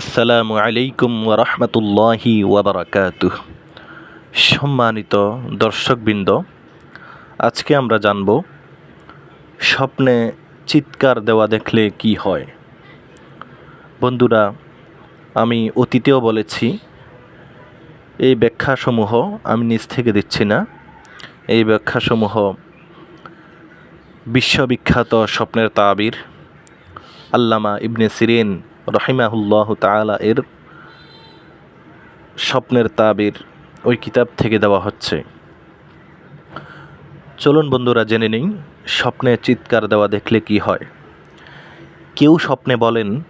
আসসালামু আলাইকুম ওরহমতুল্লাহি ওবরাকাতুহ সম্মানিত দর্শকবৃন্দ, আজকে আমরা জানব স্বপ্নে চিৎকার দেওয়া দেখলে কি হয়। বন্ধুরা, আমি অতীতেও বলেছি, এই ব্যাখ্যাসমূহ আমি নিজ থেকে দিচ্ছি না। এই ব্যাখ্যাসমূহ বিশ্ববিখ্যাত স্বপ্নের তাবির আল্লামা ইবনে সিরিন রহিমাহুল্লাহ তাআলা এর স্বপ্নের তাবির ওই কিতাব থেকে দেওয়া হচ্ছে। চলুন বন্ধুরা, জেনে নিই স্বপ্নে চিৎকার দেওয়া দেখলে কি হয়। কেউ স্বপ্নে বলেন,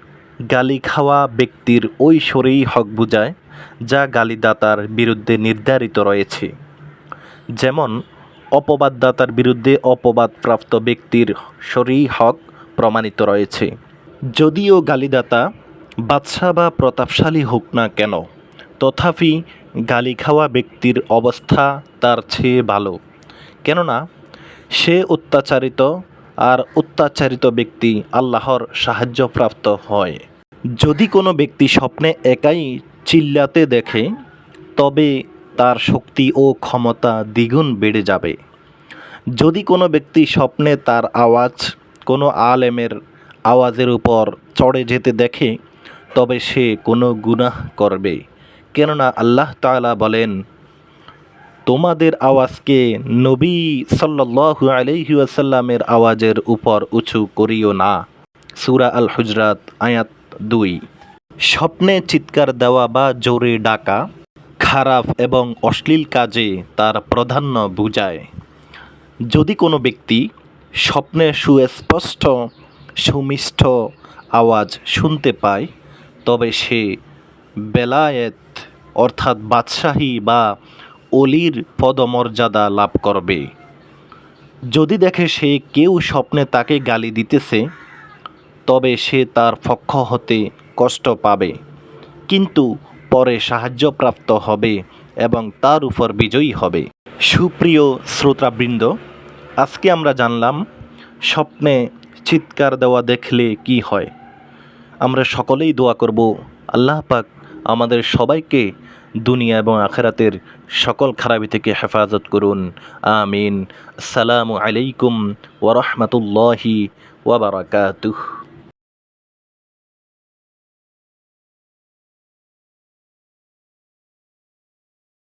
গালি খাওয়া ব্যক্তির ওই সরেই হক বুঝায়, যা গালিদাতার বিরুদ্ধে নির্ধারিত রয়েছে। যেমন, অপবাদদাতার বিরুদ্ধে অপবাদপ্রাপ্ত ব্যক্তির সরেই হক প্রমাণিত রয়েছে। যদিও গালিদাতা বাদশা বা প্রতাপশালী হোক না কেন, তথাপি গালি খাওয়া ব্যক্তির অবস্থা তার চেয়ে ভালো। কেননা, সে অত্যাচারিত আর অত্যাচারিত ব্যক্তি আল্লাহর সাহায্যপ্রাপ্ত হয়। যদি কোনো ব্যক্তি স্বপ্নে একাই চিল্লাতে দেখে, তবে তার শক্তি ও ক্ষমতা দ্বিগুণ বেড়ে যাবে। যদি কোনো ব্যক্তি স্বপ্নে তার আওয়াজ কোনো আলেমের আওয়াজের উপর চড়ে যেতে দেখে, তবে সে কোনো গুনাহ করবে। কেননা আল্লাহ তাআলা বলেন, তোমাদের আওয়াজকে নবী সাল্লাল্লাহু আলাইহি ওয়াসাল্লামের আওয়াজের উপর উঁচু করিও না। সুরা আল হুজরাত আয়াত দুই। স্বপ্নে চিৎকার দেওয়া বা জোরে ডাকা খারাপ এবং অশ্লীল কাজে তার প্রাধান্য বুঝায়। যদি কোনো ব্যক্তি স্বপ্নে সুস্পষ্ট সুমিষ্ট আওয়াজ শুনতে পায়, তবে সে বেলায়েত, অর্থাৎ বাদশাহী বা অলির পদমর্যাদা লাভ করবে। যদি দেখে সে কেউ স্বপ্নে তাকে গালি দিতেছে, তবে সে তার পক্ষ হতে কষ্ট পাবে, কিন্তু পরে সাহায্যপ্রাপ্ত হবে এবং তার উপর বিজয়ী হবে। সুপ্রিয় শ্রোতাবৃন্দ, আজকে আমরা জানলাম, স্বপ্নে চিৎকার দেওয়া দেখলে কি হয়? আমরা সকলেই দোয়া করব, আল্লাহ পাক আমাদের সবাইকে দুনিয়া এবং আখেরাতের সকল খারাপি থেকে হেফাজত করুন। আমিন। আসসালামু আলাইকুম ওরহমতুল্লাহি ওবরাকাতুহ